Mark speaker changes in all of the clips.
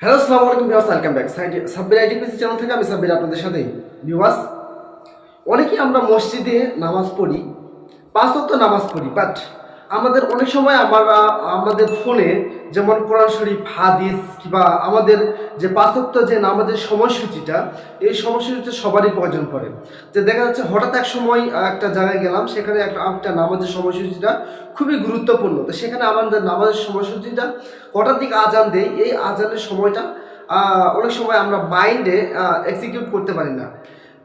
Speaker 1: Hello আসসালামু আলাইকুম viewers welcome back Sabbir IDPC channel থেকে আমি সাব্বির আপনাদের সাথে। ভিউয়ার্স অনেকেই আমরা মসজিদে নামাজ পড়ি, পাঁচ ওয়াক্ত নামাজ পড়ি বাট আমাদের অনেক সময় আমরা আমাদের ফোনে যেমন কোরআন শরীফ, হাদিস কিংবা আমাদের যে ওয়াক্ত যে নামাজের সময়সূচিটা, এই সময়সূচিটা সবারই প্রয়োজন পড়ে। যে দেখা যাচ্ছে হঠাৎ এক সময় একটা জায়গায় গেলাম, সেখানে একটা একটা নামাজের সময়সূচিটা খুবই গুরুত্বপূর্ণ। তো সেখানে আমাদের নামাজের সময়সূচিটা হঠাৎ দিকে আজান দেয়। এই আজানের সময়টা অনেক সময় আমরা মাইন্ডে এক্সিকিউট করতে পারি না।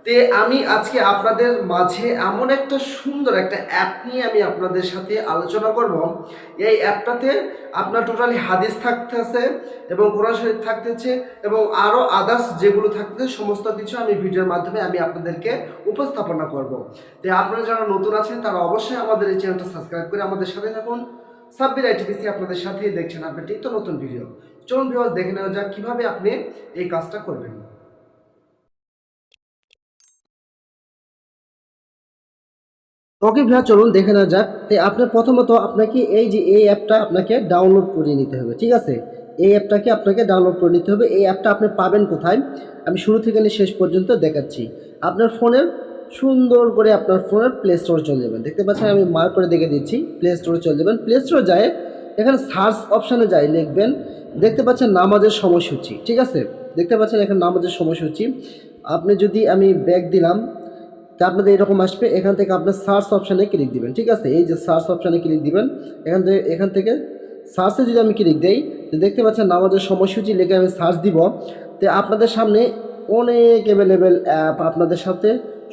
Speaker 1: তে আমি আজকে আপনাদের মাঝে এমন একটা সুন্দর একটা অ্যাপ নিয়ে আমি আপনাদের সাথে আলোচনা করব। এই অ্যাপটাতে আপনার টোটালি হাদিস থাকতেছে এবং কোরআন শরীফ থাকতেছে এবং আরও আদার্স যেগুলো থাকতেছে, সমস্ত কিছু আমি ভিডিওর মাধ্যমে আমি আপনাদেরকে উপস্থাপনা করব। তো আপনারা যারা নতুন আছেন, তারা অবশ্যই আমাদের এই চ্যানেলটা সাবস্ক্রাইব করে আমাদের সাথে থাকুন। সাব্বির আইটিপিসি আপনাদের সাথেই দেখছেন আপনার তো নতুন ভিডিও। চলুন ভিউয়ার্স দেখে নেওয়া যাক কীভাবে আপনি এই কাজটা করবেন। ওকে ভাইয়া, চলুন দেখে নেওয়া যাক। তো আপনার প্রথমত আপনাকে এই যে এই অ্যাপটা আপনাকে ডাউনলোড করে নিতে হবে, ঠিক আছে? এই অ্যাপটাকে আপনাকে ডাউনলোড করে নিতে হবে। এই অ্যাপটা আপনি পাবেন কোথায়? আমি শুরু থেকে নিয়ে শেষ পর্যন্ত দেখাচ্ছি। আপনার ফোনের সুন্দর করে আপনার ফোনের প্লে স্টোরে চলে যাবেন। দেখতে পাচ্ছেন, আমি মার্ক করে দেখে দিচ্ছি প্লে স্টোরে চলে যাবেন। প্লে স্টোরে যায়, এখানে সার্চ অপশানে যাই লিখবেন, দেখতে পাচ্ছেন নামাজের সময়সূচি, ঠিক আছে? দেখতে পাচ্ছেন এখানে নামাজের সময়সূচি। আপনি যদি আমি ব্যাগ দিলাম তা আপনাদের এরকম আসবে, এখান থেকে আপনার সার্চ অপশানে ক্লিক দিবেন, ঠিক আছে? এই যে সার্চ অপশানে ক্লিক দিবেন, এখান থেকে এখান থেকে সার্চে যদি আমি ক্লিক দেই, তো দেখতে পাচ্ছেন আমাদের সময়সূচি লিখে আমি সার্চ দিব। তো আপনাদের সামনে অনেক অ্যাভেলেবেল অ্যাপ আপনাদের সাথে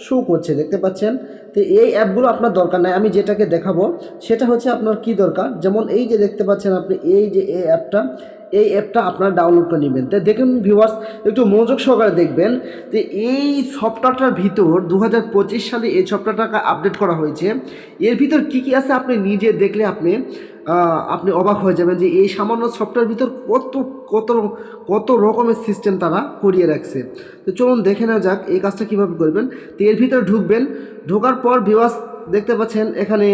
Speaker 1: শো করছে, দেখতে পাচ্ছেন? তো এই অ্যাপগুলো আপনার দরকার নাই, আমি যেটাকে দেখাবো, সেটা হচ্ছে আপনার কি দরকার? যেমন এই যে দেখতে পাচ্ছেন আপনি, এই যে এই অ্যাপটা এই অ্যাপটা আপনারা ডাউনলোড করে নেবেন। তো দেখুন ভিউয়ার্স একটু মনোযোগ সহকারে দেখবেন যে এই সফটওয়্যারটার ভিতর দু হাজার পঁচিশ সালে এই সফটওয়্যারটাকে আপডেট করা হয়েছে। এর ভিতর কি কি আছে আপনি নিজে দেখলে আপনি আপনি অবাক হয়ে যাবেন যে এই সামান্য সফটওয়্যার ভিতর কত কত কত রকমের সিস্টেম তারা করিয়ে রাখছে। তো চলুন দেখে নেওয়া যাক এই কাজটা কীভাবে করবেন। তো এর ভিতরে ঢুকবেন। ঢোকার পর ভিউয়ার্স দেখতে পাচ্ছেন এখানে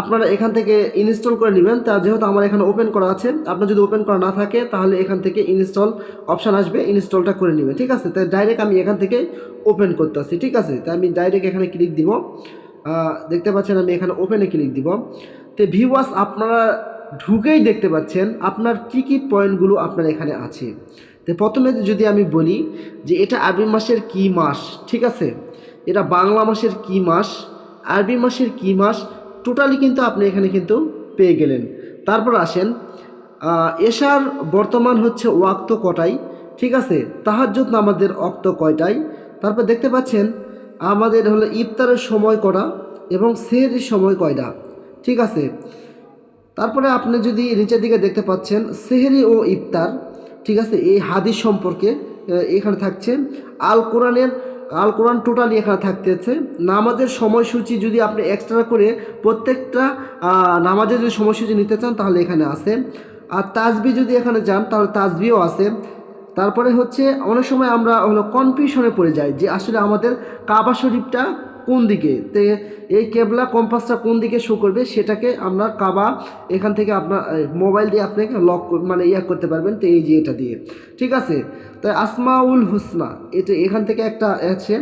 Speaker 1: আপনারা এখান থেকে ইনস্টল করে নেবেন। তা যেহেতু আমার এখানে ওপেন করা আছে, আপনার যদি ওপেন করা না থাকে, তাহলে এখান থেকে ইনস্টল অপশান আসবে, ইনস্টলটা করে নেবেন, ঠিক আছে? তাই ডাইরেক্ট আমি এখান থেকে ওপেন করতে আসছি ঠিক আছে? তাই আমি ডাইরেক্ট এখানে ক্লিক দিব। দেখতে পাচ্ছেন আমি এখানে ওপেনে ক্লিক দিব। তো ভিওয়াস আপনারা ঢুকেই দেখতে পাচ্ছেন আপনার কি কি পয়েন্টগুলো আপনার এখানে আছে। তো প্রথমে যদি আমি বলি যে এটা আরবি মাসের কি মাস, ঠিক আছে? এটা বাংলা মাসের কি মাস, আরবি মাসের কি মাস টোটালি কিন্তু আপনি এখানে কিন্তু পেয়ে গেলেন। তারপর আসেন এশার বর্তমান হচ্ছে ওয়াক্ত কটাই? ঠিক আছে, তাহাজ্জুদ নামাজের অক্ত কয়টাই? তারপর দেখতে পাচ্ছেন, আমাদের হলো ইফতারের সময় কটা এবং সেহরির সময় কয়টা? ঠিক আছে, তারপরে আপনি যদি নিচের দিকে দেখতে পাচ্ছেন, সেহরি ও ইফতার, ঠিক আছে, এই হাদিস সম্পর্কে এখানে থাকছে। আল কোরআনের আল কোরআন টোটালি এখানে থাকতেছে। নামাজের সময়সূচি যদি আপনি এক্সট্রা করে প্রত্যেকটা নামাজের যদি সময়সূচি নিতে চান তাহলে এখানে আছে। আর তাজবি যদি এখানে যান তাহলে তাজবিও আছে। তারপরে হচ্ছে অনেক সময় আমরা হলো কনফিউশনে পড়ে যাই যে আসলে আমাদের কাবা শরীফটা কোন দিকে? তে এই কেবলা কম্পাসটা কোন দিকে শো করবে সেটাকে আমরা কাবা এখান থেকে আপনার মোবাইল দিয়ে আপনাকে লক মানে ইয়া করতে পারবেন তো এই যে এটা দিয়ে। ঠিক আছে? তাই আসমাউল হুসনা, এটা এখান থেকে একটা আছে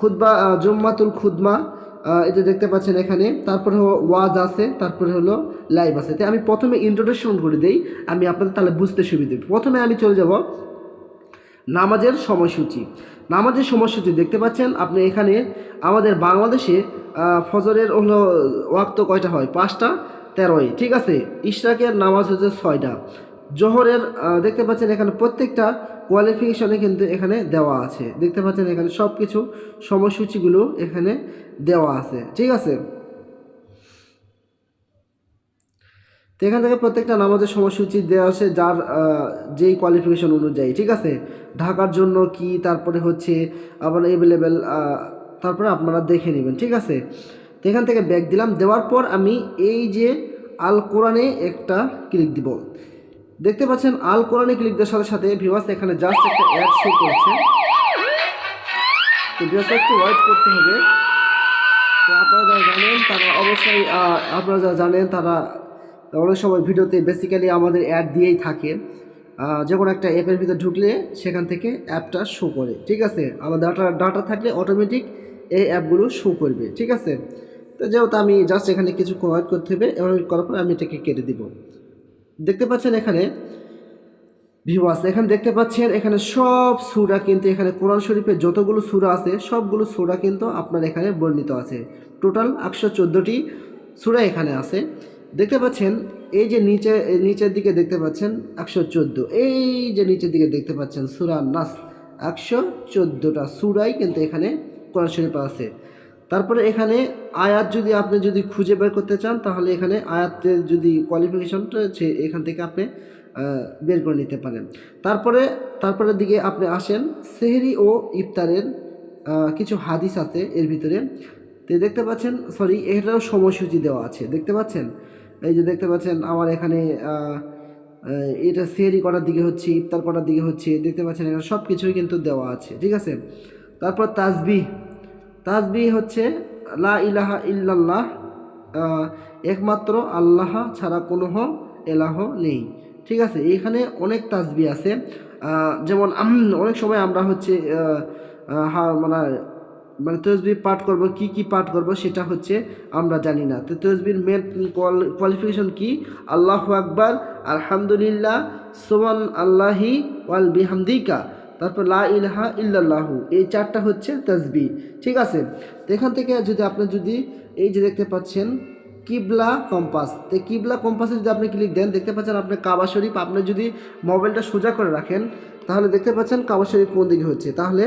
Speaker 1: খুদবা জুম্মাতুল খুদমা এটা দেখতে পাচ্ছেন এখানে। তারপরে ওয়াজ আছে, তারপরে হলো লাইভ আছে। তাই আমি প্রথমে ইন্ট্রোডাকশন করে দিই, আমি আপনাদের তাহলে বুঝতে সুবিধে প্রথমে আমি চলে যাব নামাজের সময়সূচি। নামাজের সময়সূচি দেখতে পাচ্ছেন আপনি এখানে আমাদের বাংলাদেশে ফজরের হলো ওয়াক্ত কয়টা হয়? পাঁচটা, তেরোই। ঠিক আছে? ইশরাকের নামাজ হচ্ছে ছয়টা। জোহরের দেখতে পাচ্ছেন এখানে প্রত্যেকটা কোয়ালিফিকেশনে কিন্তু এখানে দেওয়া আছে। দেখতে পাচ্ছেন এখানে সব কিছু সময়সূচিগুলো এখানে দেওয়া আছে। ঠিক আছে? তো এখান থেকে প্রত্যেকটা নামাজের সময়সূচি দেওয়া আছে যার যেই কোয়ালিফিকেশন অনুযায়ী, ঠিক আছে? ঢাকার জন্য কি, তারপরে হচ্ছে আবার অ্যাভেলেবেল তারপরে আপনারা দেখে নেবেন, ঠিক আছে? তো এখান থেকে ব্যাগ দিলাম, দেওয়ার পর আমি এই যে আল কোরআনে একটা ক্লিক দিব। দেখতে পাচ্ছেন, আল কোরআনে ক্লিক দেওয়ার সাথে সাথে ভিওয়াস এখানে জাস্ট একটা অ্যাড শো করছে। তো ভিওয়াস একটু ওয়েট করতে হবে। তো আপনারা যারা জানেন, তারা অবশ্যই আপনারা যারা জানেন, তারা অনেক সময় ভিডিওতে বেসিক্যালি আমাদের অ্যাড দিয়েই থাকে। যে কোনো একটা অ্যাপের ভিতরে ঢুকলে সেখান থেকে অ্যাপটা শো করে, ঠিক আছে? আমার ডাটা ডাটা থাকলে অটোমেটিক এই অ্যাপগুলো শো করবে, ঠিক আছে? তো যেহেতু আমি জাস্ট এখানে কিছু ওয়েট করতে হবে এবং করার পর আমি এটাকে কেটে দিব। দেখতে পাচ্ছেন এখানে ভিউয়ার্স এখানে দেখতে পাচ্ছেন এখানে সব সুরা কিন্তু এখানে কোরআন শরীফের যতগুলো সুরা আছে, সবগুলো সুরা কিন্তু আপনার এখানে বর্ণিত আছে। টোটাল একশো চোদ্দোটি সুরা এখানে আছে। দেখতে পাচ্ছেন, এই যে নিচে, নিচের দিকে দেখতে পাচ্ছেন, একশো চোদ্দ। এই যে নিচের দিকে দেখতে পাচ্ছেন, সুরা নাস, একশো চোদ্দোটা সুরাই কিন্তু এখানে কোরআন শরীফ আছে। তারপরে এখানে আয়াত যদি আপনি যদি খুঁজে বের করতে চান, তাহলে এখানে আয়াতের যদি কোয়ালিফিকেশনটা আছে, এখান থেকে আপনি বের করে নিতে পারেন। তারপরে, তারপরের দিকে আপনি আসেন, সেহরি ও ইফতারের কিছু হাদিস আছে এর ভিতরে। তো দেখতে পাচ্ছেন সরি এটারও সময়সূচি দেওয়া আছে, দেখতে পাচ্ছেন? এই যে দেখতে পাচ্ছেন, আমার এখানে এটা সেহরি করার দিকে হচ্ছে, ইফতার করার দিকে হচ্ছে, দেখতে পাচ্ছেন, এখানে সব কিছুই কিন্তু দেওয়া আছে, ঠিক আছে? তারপর তাজবি তাজবি হচ্ছে, লা ইলাহা ইল্লাল্লাহ একমাত্র আল্লাহ ছাড়া কোনো এলাহ নেই, ঠিক আছে? এখানে অনেক তাজবি আছে যেমন অনেক সময় আমরা হচ্ছে মানে মানে তসবির পাঠ করব, কি কি পাঠ করব সেটা হচ্ছে আমরা জানি না। তো তসবির মেন কোয়ালিফিকেশন কি? আল্লাহ আকবার, আলহামদুলিল্লাহ সোমান আল্লাহি ওয়াল বিহামদিকা, তারপর লা ইলাহা ইল্লাল্লাহু, এই চারটা হচ্ছে তসবি ঠিক আছে? তো এখান থেকে যদি আপনি যদি এই যে দেখতে পাচ্ছেন কিবলা কম্পাস। তো কিবলা কম্পাসে যদি আপনি ক্লিক দেন, দেখতে পাচ্ছেন আপনি কাবা শরীফ। আপনি যদি মোবাইলটা সোজা করে রাখেন, তাহলে দেখতে পাচ্ছেন কাবা শরীফ কোন দিকে হচ্ছে। তাহলে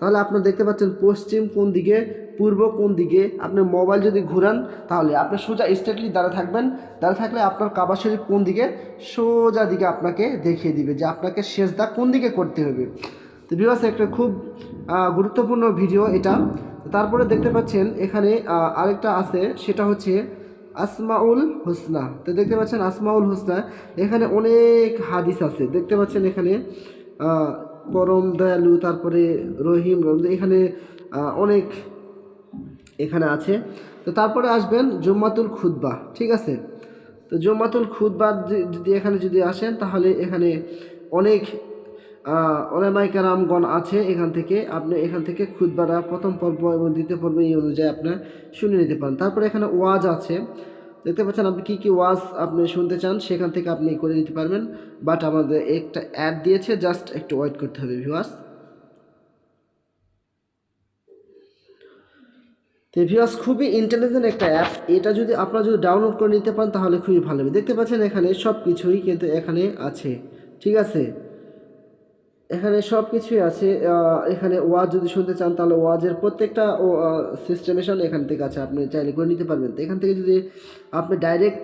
Speaker 1: তাহলে আপনার দেখতে পাচ্ছেন পশ্চিম কোন দিকে, পূর্ব কোন দিকে। আপনি মোবাইল যদি ঘুরান, তাহলে আপনি সোজা স্ট্রেটলি দাঁড়া থাকবেন। দাঁড়া থাকলে আপনার কাবা শরীফ কোন দিকে? সোজা দিকে আপনাকে দেখিয়ে দিবে যে আপনাকে সেজদা কোন দিকে করতে হবে। তো বিবাস একটা খুব গুরুত্বপূর্ণ ভিডিও এটা। তারপরে দেখতে পাচ্ছেন এখানে আরেকটা আছে, সেটা হচ্ছে আসমাউল হোসনা। তো দেখতে পাচ্ছেন আসমাউল হোসনা, এখানে অনেক হাদিস আছে। দেখতে পাচ্ছেন এখানে পরম দয়ালু, তারপরে রহিম এখানে অনেক এখানে আছে। তো তারপরে আসবেন জুম্মাতুল খুতবা, ঠিক আছে? তো জুম্মাতুল খুতবার যদি এখানে যদি আসেন, তাহলে এখানে অনেক অনেমাইকারামগণ আছে এখান থেকে। আপনি এখান থেকে খুতবাটা, প্রথম পর্ব এবং দ্বিতীয় পর্ব এই অনুযায়ী আপনার শুনে নিতে পারেন। তারপরে এখানে ওয়াজ আছে। দেখতে পাচ্ছেন আপনি কী কী ওয়াজ আপনি শুনতে চান, সেখান থেকে আপনি করে নিতে পারবেন। বাট আমাদের একটা অ্যাড দিয়েছে, জাস্ট একটু ওয়েট করতে হবে, ভিউয়ার্স। তো ভিউয়ার্স, খুবই ইন্টেলিজেন্ট একটা অ্যাপ। এটা যদি আপনারা যদি ডাউনলোড করে নিতে পারেন, তাহলে খুবই ভালো হবে। দেখতে পাচ্ছেন এখানে সব কিছুই কিন্তু এখানে আছে। ঠিক আছে? এখানে সব কিছুই আছে এখানে ওয়াজ যদি শুনতে চান, তাহলে ওয়াজের প্রত্যেকটা সিস্টেমেশন এখান থেকে আছে। আপনি চাইলে করে নিতে পারবেন। তো এখান থেকে যদি আপনি ডাইরেক্ট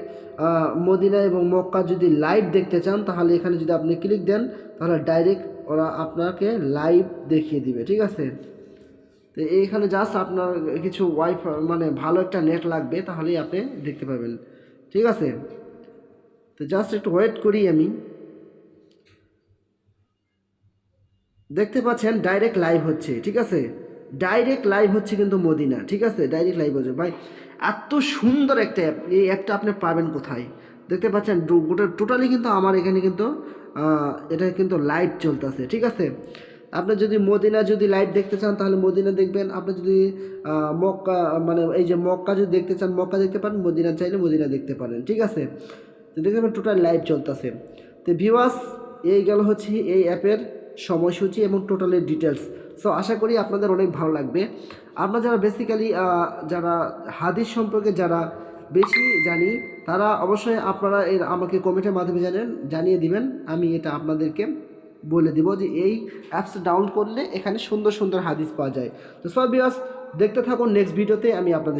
Speaker 1: মদিনা এবং মক্কা যদি লাইভ দেখতে চান, তাহলে এখানে যদি আপনি ক্লিক দেন, তাহলে ডাইরেক্ট ওরা আপনাকে লাইভ দেখিয়ে দিবে। ঠিক আছে? তো এইখানে জাস্ট আপনার কিছু ওয়াইফাই মানে ভালো একটা নেট লাগবে, তাহলেই আপনি দেখতে পাবেন ঠিক আছে? তো জাস্ট একটু ওয়েট করি আমি। দেখতে পাচ্ছেন ডাইরেক্ট লাইভ হচ্ছে, ঠিক আছে? ডাইরেক্ট লাইভ হচ্ছে কিন্তু মদিনা, ঠিক আছে? ডাইরেক্ট লাইভ হচ্ছে। ভাই, এত সুন্দর একটা অ্যাপ এই অ্যাপটা আপনি পাবেন কোথায়? দেখতে পাচ্ছেন গোটা টোটালি কিন্তু আমার এখানে কিন্তু এটা কিন্তু লাইভ চলতেছে, ঠিক আছে? আপনি যদি মদিনা যদি লাইভ দেখতে চান, তাহলে মদিনা দেখবেন। আপনি যদি মক্কা মানে এই যে মক্কা যদি দেখতে চান, মক্কা দেখতে পারেন, মদিনা চাইলে মদিনা দেখতে পারেন, ঠিক আছে? দেখতে পাবেন টোটাল লাইভ চলতেছে। তো ভিওয়াস এই গেল হচ্ছে এই অ্যাপের সময়সূচি এবং টোটালের ডিটেলস সো আশা করি আপনাদের অনেক ভালো লাগবে। আমরা যারা বেসিক্যালি যারা হাদিস সম্পর্কে যারা বেশি জানি, তারা অবশ্যই আপনারা এর আমাকে কমেন্টের মাধ্যমে জানেন, জানিয়ে দিবেন। আমি এটা আপনাদেরকে বলে দিব যে এই অ্যাপস ডাউনলোড করলে এখানে সুন্দর সুন্দর হাদিস পাওয়া যায়। তো সব বিয়াস দেখতে থাকুন নেক্সট ভিডিওতে আমি আপনাদের